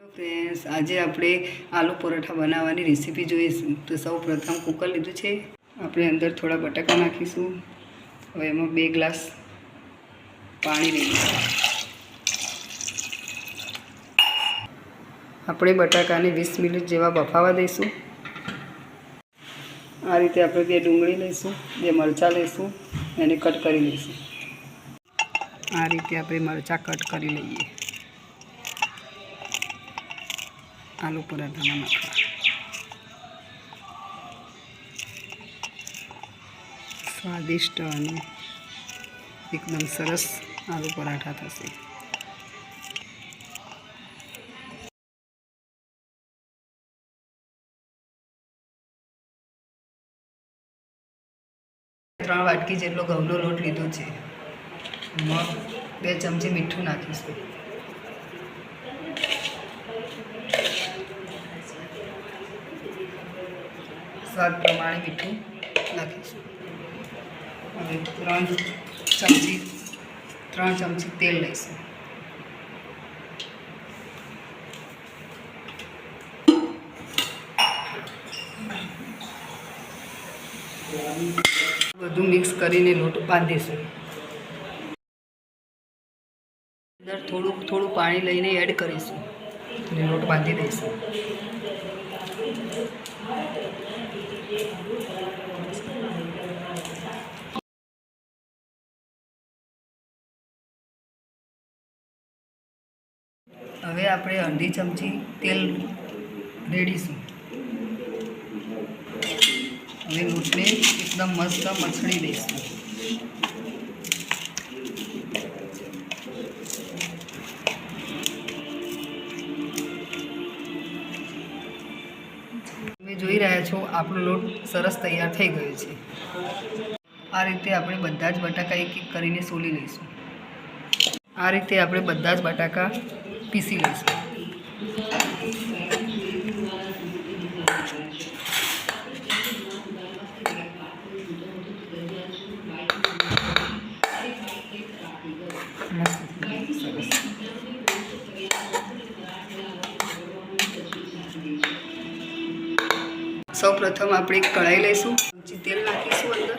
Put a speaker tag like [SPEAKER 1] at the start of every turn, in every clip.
[SPEAKER 1] Hello friends આજે આપણે આલુ પરોઠા બનાવવાની રેસીપી જોઈશું. તો સૌ પ્રથમ કુકર લીધું છે. આપણે અંદર થોડા બટાકા નાખીશું. હવે એમાં બે ગ્લાસ પાણી લઈશું આપણે બટાકાને વીસ મિનિટ જેવા બફાવા દઈશું. આ રીતે આપણે બે ડુંગળી લઈશું, બે મરચાં લઈશું, એને કટ કરી લઈશું. આ રીતે આપણે મરચાં કટ કરી લઈએ. આલુ પરાઠામાં નાખવા. સ્વાદિષ્ટ અને એકદમ સરસ આલુ પરાઠા થશે. ત્રણ વાટકી જેટલો ઘઉંનો લોટ લીધો છે. મગ બે ચમચી મીઠું નાખીશું સ્વાદ પ્રમાણે મીઠું નાખીશું. હવે ત્રણ ચમચી ત્રણ ચમચી તેલ લઈશું. બધું મિક્સ કરીને લોટ બાંધીશું. અંદર થોડું થોડું પાણી લઈને એડ કરીશું. અને લોટ બાંધી દઈશું. હવે આપણે અડધી ચમચી તેલ રેડીશું. હવે લોટને એકદમ મસ્ત મસળી દઈશું. જોઈ રહ્યા છો, આપણો લોટ સરસ તૈયાર થઈ ગયો છે. આ રીતે આપણે બધા જ બટાકા એક એક કરીને સોલી લઈશું. આ રીતે આપણે બધા જ બટાકા પીસી લઈશું. મસ્ત સરસ સૌ પ્રથમ આપણે એક કઢાઈ લઈશું. ચમચી તેલ નાખીશું અંદર.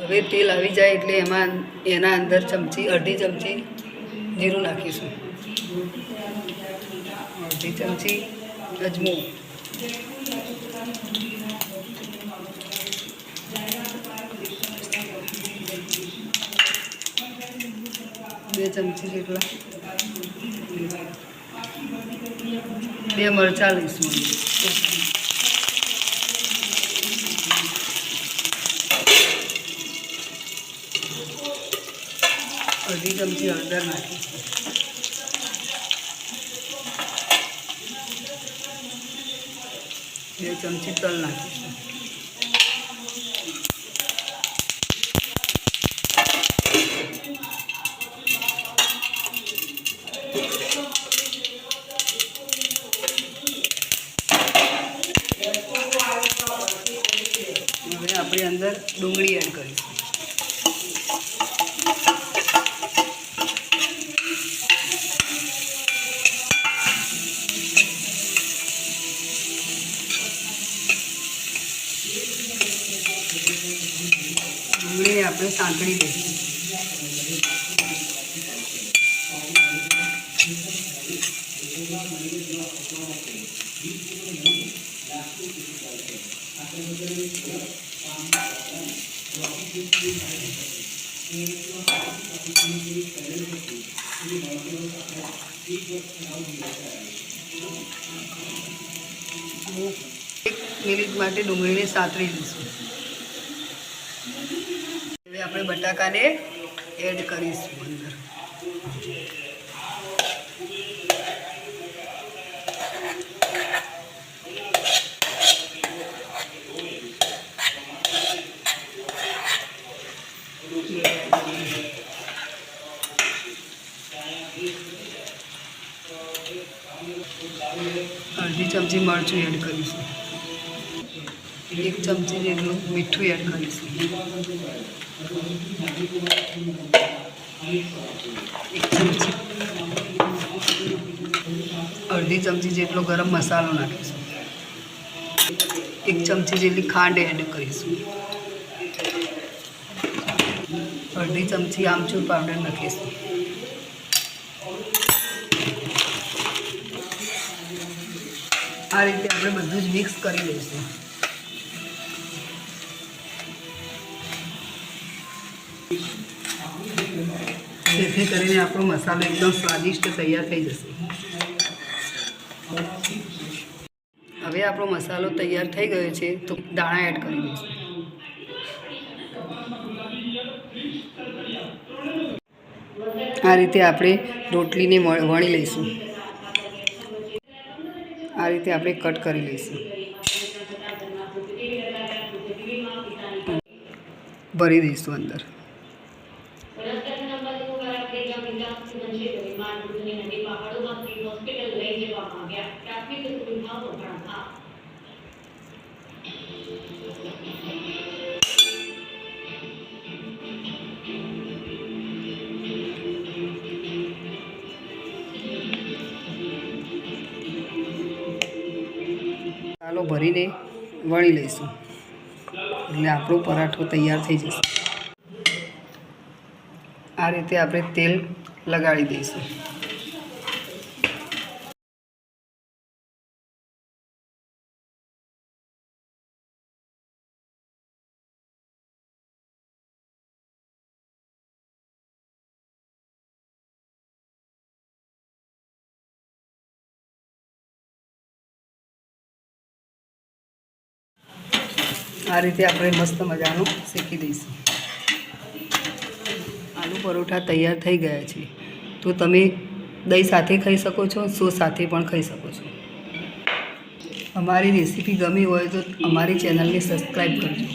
[SPEAKER 1] હવે તેલ આવી જાય એટલે એમાં એના અંદર ચમચી, અડધી ચમચી જીરું નાખીશું. અડધી ચમચી અજમો. બે ચમચી જેટલા બે મરચાં લઈશું અડધી ચમચી હળદર નાખીશું બે ચમચી તલ નાખીશું અંદર ડુંગળી એડ કરીશું. ડુંગળીને આપણે સાંકળી દઈશું એક મિનિટ માટે ડુંગળીને સાતરી દઈશું હવે આપણે બટાકાને એડ કરીશું અંદર અડધી ચમચી મરચું એડ કરીશું. એક ચમચી જેટલું મીઠું એડ કરીશું. એક ચમચી. અડધી ચમચી જેટલો ગરમ મસાલો નાખીશું. એક ચમચી જેટલી ખાંડ એડ કરીશું. અડધી ચમચી આમચૂર પાવડર નાખીશું. આ રીતે આપણે બધું જ મિક્સ કરી લઈશું. જેથી કરીને આપણો મસાલો એકદમ સ્વાદિષ્ટ તૈયાર થઈ જશે. હવે આપણો મસાલો તૈયાર થઈ ગયો છે, તો દાણા એડ કરી દઈશું. આ રીતે આપણે રોટલીને વણી લઈશું. આ રીતે આપણે કટ કરી લઈશું. ભરી દઈશું અંદર.
[SPEAKER 2] હોસ્પિટલ લઈ જવામાં
[SPEAKER 1] ચાલો ભરીને વણી લઈશું. એટલે આપણો પરાઠો તૈયાર થઈ જશે. આ રીતે આપણે તેલ લગાડી દઈશું. આ રીતે આપણે મસ્ત મજાનું શેકી દઈશું. આલુ પરોઠા તૈયાર થઈ ગયા છે. તો તમે દહીં સાથે ખાઈ શકો છો, સોસ સાથે પણ ખાઈ શકો છો. અમારી રેસીપી ગમી હોય તો અમારી ચેનલને સબસ્ક્રાઈબ કરજો.